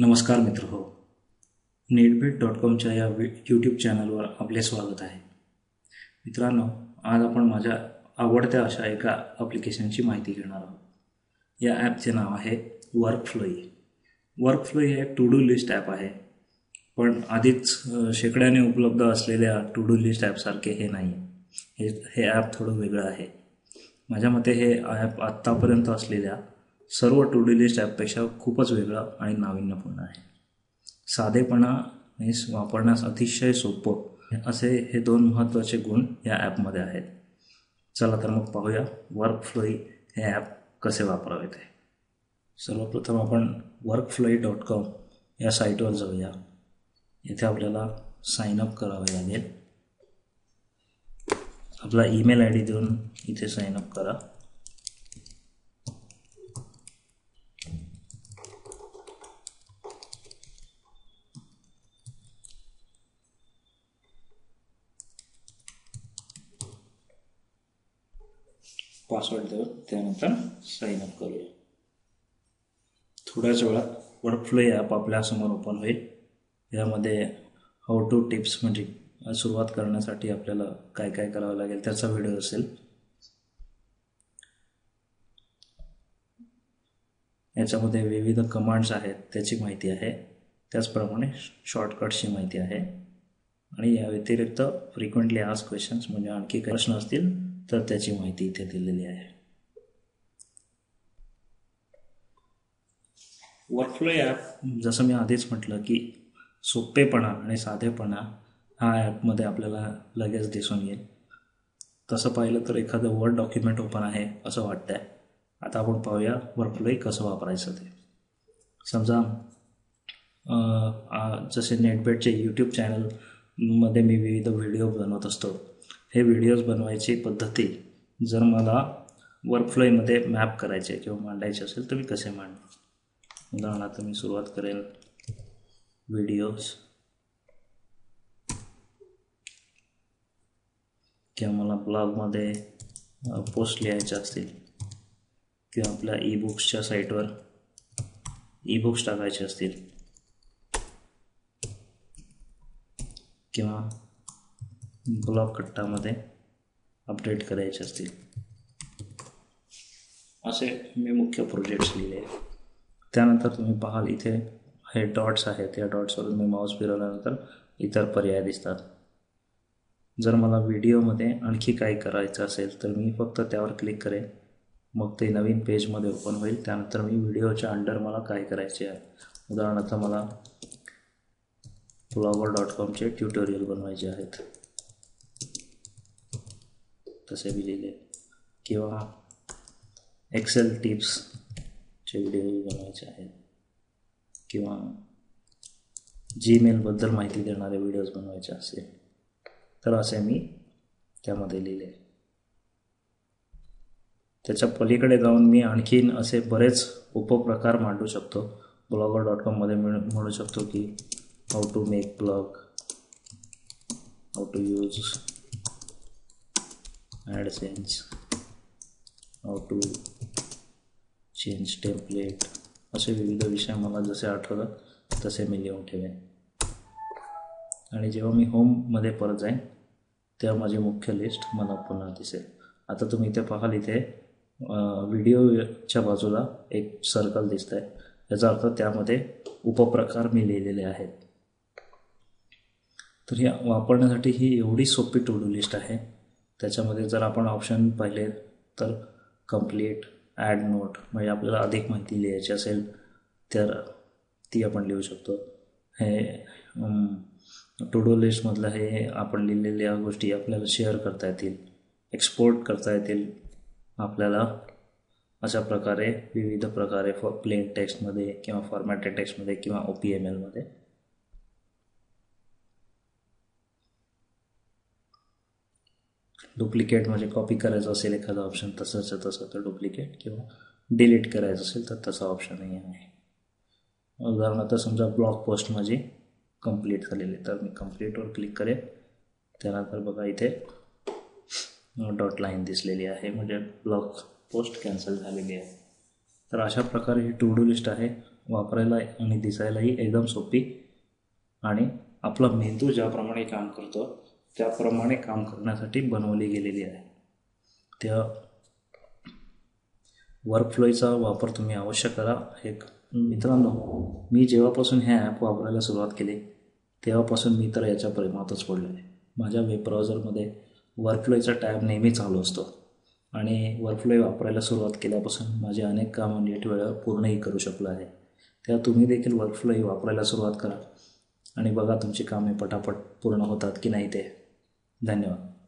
नमस्कार मित्र हो. नेटबेट डॉट कॉमच्या या यूट्यूब चॅनलवर आपले स्वागत आहे. मित्रांनो आज आपण माझ्या आवडत्या अशा एका ॲप्लिकेशनची माहिती घेणार आहोत. या ॲपचे नाव आहे वर्कफ्लोई वर्कफ्लोई हे टू डू लिस्ट ॲप आहे. पण आधीच शेकड्याने उपलब्ध असलेल्या टू डू लिस्ट ॲपसारखे हे नाही. हे हे ॲप थोडं वेगळं आहे. माझ्या मते हे ॲप आत्तापर्यंत असलेल्या सर्व टू डू लिस्ट ॲपपेक्षा खूपच वेगळा आणि नाविन्यपूर्ण आहे. साधेपणा आणि वापरण्यास अतिशय सोपं असे हे दोन महत्त्वाचे गुण या ॲपमध्ये आहेत. चला तर मग पाहूया वर्कफ्लोई हे ॲप कसे वापरावे ते सर्वप्रथम आपण वर्कफ्लोई डॉट कॉम या साईटवर जाऊया. येथे आपल्याला साइन अप करावे लागेल. आपला ईमेल आय डी देऊन इथे साइन अप करा. पासवर्ड देऊ. त्यानंतर साईन अप करूया. थोड्याच वेळात वर्कफ्लो ॲप आपल्यासमोर ओपन होईल. यामध्ये हाऊ टू टिप्स म्हणजे सुरुवात करण्यासाठी आपल्याला काय काय करावं लागेल त्याचा व्हिडिओ असेल. याच्यामध्ये विविध कमांड्स आहेत त्याची माहिती आहे. त्याचप्रमाणे शॉर्टकट्सची माहिती आहे. आणि या व्यतिरिक्त फ्रिक्वेंटली आज क्वेश्चन्स म्हणजे आणखी काही प्रश्न असतील तर त्याची माहिती इथे दिलेली आहे. वर्कफ्लो ॲप जसं मी आधीच म्हटलं की सोपेपणा आणि साधेपणा हा ॲपमध्ये आपल्याला लगेच दिसून येईल. तसं पाहिलं तर एखादं वर्ड डॉक्युमेंट ओपन आहे असं वाटतं आहे आता आपण पाहूया वर्कफ्लो कसं वापरायचं ते. समजा जसे नेटबेटचे यूट्यूब चॅनल मध्ये मी विविध व्हिडिओ बनवत असतो. हे व्हिडिओज बनवायची पद्धती जर मला वर्कफ्लोईमध्ये मॅप करायचे किंवा मांडायचे असेल तर मी कसे मांडणार उदाहरणार्थ मी सुरुवात करेल. व्हिडिओज किंवा मला ब्लॉगमध्ये पोस्ट लिहायचे असतील. किंवा आपल्या ई बुक्सच्या साईटवर ई बुक्स टाकायचे असतील. किंवा ब्लॉक कट्टामध्ये अपडेट करायचे असतील. असे मी मुख्य प्रोजेक्ट्स लिहिले. त्यानंतर तुम्ही पाहाल इथे हे डॉट्स आहेत. या डॉट्सवरून मी माऊस फिरवल्यानंतर इतर पर्याय दिसतात. जर मला व्हिडिओमध्ये आणखी काही करायचं असेल तर मी फक्त त्यावर क्लिक करेन. मग ते नवीन पेजमध्ये ओपन होईल. त्यानंतर मी व्हिडिओच्या अंडर मला काय करायचे आहे? उदाहरणार्थ मला ब्लॉगर डॉट कॉमचे ट्युटोरियल बनवायचे आहेत. तसे मी लिहिले किंवा एक्सेल टिप्सचे व्हिडिओ बनवायचे आहेत. किंवा जीमेलबद्दल माहिती देणारे व्हिडिओज बनवायचे असेल तर असे मी त्यामध्ये लिहिले. त्याच्या पलीकडे जाऊन मी आणखीन असे बरेच उपप्रकार मांडू शकतो. ब्लॉगर डॉट कॉममध्ये मिळू म्हणू शकतो की how to make blog how to use AdSense. How to change template असे विविध विषय मला जसे आठवतात तसे मी लिहून ठेवेन. आणि जेव्हा मी होममध्ये परत जाईन तेव्हा माझी मुख्य लिस्ट मला पुन्हा दिसेल. आता तुम्ही इथे पाहाल इथे व्हिडिओच्या बाजूला एक सर्कल दिसत आहे याचा अर्थ त्यामध्ये उपप्रकार मी लिहिलेले आहेत. तर ही वापरण्यासाठी ही एवढी सोपी टू डू लिस्ट आहे. त्याच्यामध्ये जर आपण ऑप्शन पाहिले तर कंप्लीट ॲड नोट म्हणजे आपल्याला अधिक माहिती लिहायची असेल तर ती आपण लिहू शकतो. हे टू डू लिस्टमधलं हे आपण लिहिलेल्या गोष्टी आपल्याला शेअर करता येतील एक्सपोर्ट करता येतील. आपल्याला अशा प्रकारे विविध प्रकारे फॉ प्लेन टेक्स्टमध्ये किंवा फॉर्मॅटेड टेक्स्टमध्ये किंवा ओ पी एम एलमध्ये डुप्लिकेट म्हणजे कॉपी करायचं असेल एखादा ऑप्शन तसंच तसं तर डुप्लिकेट किंवा डिलीट करायचं असेल तर तसा ऑप्शनही आहे. उदाहरणार्थ समजा ब्लॉग पोस्ट माझी कंप्लीट झालेली आहे. तर मी कंप्लीटवर क्लिक करेन त्यानंतर बघा इथे डॉट लाईन दिसलेली आहे. म्हणजे ब्लॉग पोस्ट कॅन्सल झालेली आहे. तर अशा प्रकारे ही टू डू लिस्ट आहे. वापरायला आणि दिसायलाही एकदम सोपी आणि आपला मेंदू ज्याप्रमाणे काम करतो त्याप्रमाणे काम करण्यासाठी बनवली गेलेली आहे. त्या वर्कफ्लोचा वापर तुम्ही अवश्य करा. एक मित्रांनो मी जेव्हापासून हे ॲप वापरायला सुरुवात केली तेव्हापासून मी तर याच्या प्रेमातच पडलो आहे माझ्या वेब ब्राउझरमध्ये वर्कफ्लोचा टॅब नेहमी चालू असतो. आणि वर्कफ्लो वापरायला सुरुवात केल्यापासून माझे अनेक कामं नीट वेळेवर पूर्णही करू शकलो आहे. तेव्हा तुम्ही देखील वर्कफ्लो वापरायला सुरुवात करा. आणि बघा तुमची कामे पटापट पूर्ण होतात की नाही ते. धन्यवाद